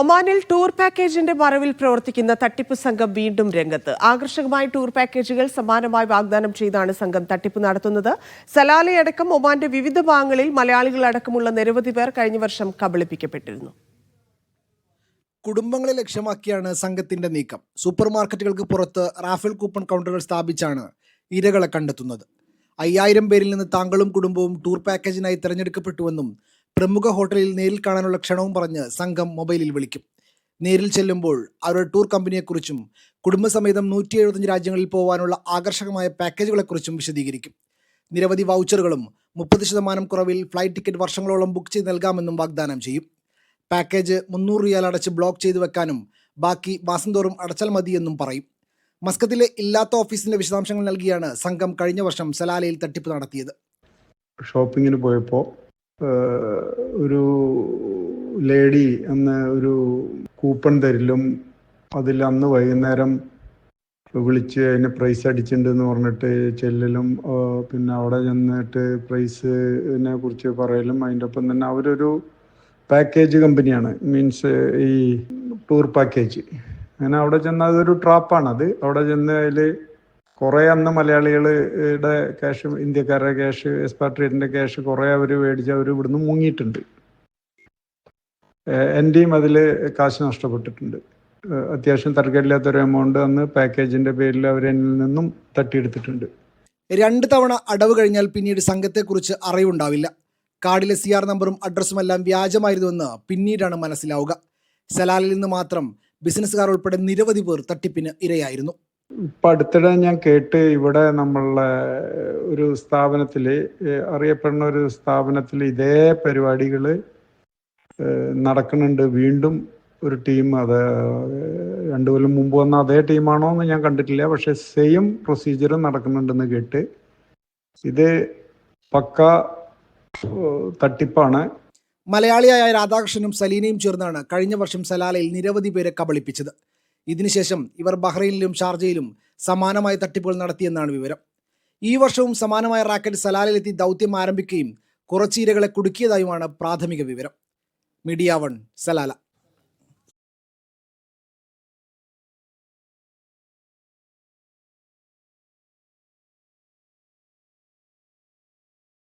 ഒമാനിൽ ടൂർ പാക്കേജിന്റെ മറവിൽ പ്രവർത്തിക്കുന്ന തട്ടിപ്പ് സംഘം വീണ്ടും രംഗത്ത്. ആകർഷകമായ ടൂർ പാക്കേജുകൾ സമാനമായി വാഗ്ദാനം ചെയ്താണ് സംഘം തട്ടിപ്പ് നടത്തുന്നത്. സലാലയടക്കം ഒമാന്റെ വിവിധ ഭാഗങ്ങളിൽ മലയാളികളടക്കമുള്ള നിരവധി പേർ കഴിഞ്ഞ വർഷം കബളിപ്പിക്കപ്പെട്ടിരുന്നു. കുടുംബങ്ങളെ ലക്ഷ്യമാക്കിയാണ് സംഘത്തിന്റെ നീക്കം. സൂപ്പർ മാർക്കറ്റുകൾക്ക് പുറത്ത് റാഫേൽ കൂപ്പൺ കൗണ്ടറുകൾ സ്ഥാപിച്ചാണ് ഇരകളെ കണ്ടെത്തുന്നത്. അയ്യായിരം പേരിൽ നിന്ന് താങ്കളും കുടുംബവും ടൂർ പാക്കേജിനായി തിരഞ്ഞെടുക്കപ്പെട്ടുവെന്നും പ്രമുഖ ഹോട്ടലിൽ നേരിൽ കാണാനുള്ള ക്ഷണവും പറഞ്ഞ് സംഘം മൊബൈലിൽ വിളിക്കും. നേരിൽ ചെല്ലുമ്പോൾ അവരുടെ ടൂർ കമ്പനിയെക്കുറിച്ചും കുടുംബസമേതം നൂറ്റി എഴുപത്തഞ്ച് രാജ്യങ്ങളിൽ പോകാനുള്ള ആകർഷകമായ പാക്കേജുകളെക്കുറിച്ചും വിശദീകരിക്കും. നിരവധി വൗച്ചറുകളും മുപ്പത് ശതമാനം കുറവിൽ ഫ്ലൈറ്റ് ടിക്കറ്റ് വർഷങ്ങളോളം ബുക്ക് ചെയ്ത് നൽകാമെന്നും വാഗ്ദാനം ചെയ്യും. പാക്കേജ് മുന്നൂറ് റിയാൽ അടച്ച് ബ്ലോക്ക് ചെയ്തു വെക്കാനും ബാക്കി മാസം തോറും അടച്ചാൽ മതിയെന്നും പറയും. മസ്കത്തിലെ ഇല്ലാത്ത ഓഫീസിന്റെ വിശദാംശങ്ങൾ നൽകിയാണ് സംഘം കഴിഞ്ഞ വർഷം സലാലയിൽ തട്ടിപ്പ് നടത്തിയത്. ഷോപ്പിങ്ങിന് പോയപ്പോൾ ഒരു ലേഡി എന്ന ഒരു കൂപ്പൺ തരിലും അതിൽ അന്ന് വൈകുന്നേരം വിളിച്ച് അതിന് പ്രൈസ് അടിച്ചിട്ടുണ്ട് എന്ന് പറഞ്ഞിട്ട് ചെല്ലലും പിന്നെ അവിടെ ചെന്നിട്ട് പ്രൈസിനെ കുറിച്ച് പറയലും അതിന്റെ ഒപ്പം തന്നെ അവരൊരു പാക്കേജ് കമ്പനിയാണ് മീൻസ് ഈ ടൂർ പാക്കേജ് അങ്ങനെ അവിടെ ചെന്ന് അതൊരു അത് അവിടെ ചെന്ന് അതിൽ കുറേ അന്ന് മലയാളികളുടെ ക്യാഷ് ഇന്ത്യക്കാരുടെ ക്യാഷ് എക്സ്പാട്രിയേറ്റിന്റെ ക്യാഷ് കുറേ അവർ മേടിച്ച് അവർ ഇവിടുന്ന് മുങ്ങിയിട്ടുണ്ട്. എന്റെയും അതിൽ കാശ് നഷ്ടപ്പെട്ടിട്ടുണ്ട്. അത്യാവശ്യം തർക്കമില്ലാത്തൊരു എമൗണ്ട് അന്ന് പാക്കേജിന്റെ പേരിൽ അവർ എന്നിൽ നിന്നും തട്ടിയെടുത്തിട്ടുണ്ട്. രണ്ട് തവണ അടവ് കഴിഞ്ഞാൽ പിന്നീട് സംഘത്തെക്കുറിച്ച് അറിവുണ്ടാവില്ല. കാർഡിലെ സി ആർ നമ്പറും അഡ്രസ്സുമെല്ലാം വ്യാജമായിരുന്നുവെന്ന് പിന്നീടാണ് മനസ്സിലാവുക. സലാലിൽ നിന്ന് മാത്രം ബിസിനസ്സുകാർ ഉൾപ്പെടെ നിരവധി പേർ തട്ടിപ്പിന് ഇരയായിരുന്നു. ഇപ്പൊ അടുത്തിടെ ഞാൻ കേട്ട് ഇവിടെ നമ്മളുടെ ഒരു സ്ഥാപനത്തിൽ അറിയപ്പെടുന്ന ഒരു സ്ഥാപനത്തിൽ ഇതേ പരിപാടികൾ നടക്കുന്നുണ്ട്. വീണ്ടും ഒരു ടീം അത് രണ്ടു കൊല്ലം മുമ്പ് വന്ന അതേ ടീമാണോ എന്ന് ഞാൻ കണ്ടിട്ടില്ല. പക്ഷെ സെയിം പ്രൊസീജിയർ നടക്കുന്നുണ്ടെന്ന് കേട്ട് ഇത് പക്ക തട്ടിപ്പാണ്. മലയാളിയായ രാധാകൃഷ്ണനും സലീനയും ചേർന്നാണ് കഴിഞ്ഞ വർഷം സലാലയിൽ നിരവധി പേരെ കബളിപ്പിച്ചത്. ഇതിനുശേഷം ഇവർ ബഹ്റൈനിലും ഷാർജയിലും സമാനമായ തട്ടിപ്പുകൾ നടത്തിയെന്നാണ് വിവരം. ഈ വർഷവും സമാനമായ റാക്കറ്റ് സലാലിലെത്തി ദൗത്യം ആരംഭിക്കുകയും കുറച്ചീരകളെ കുടുക്കിയതായുമാണ് പ്രാഥമിക വിവരം. Media one Salalah.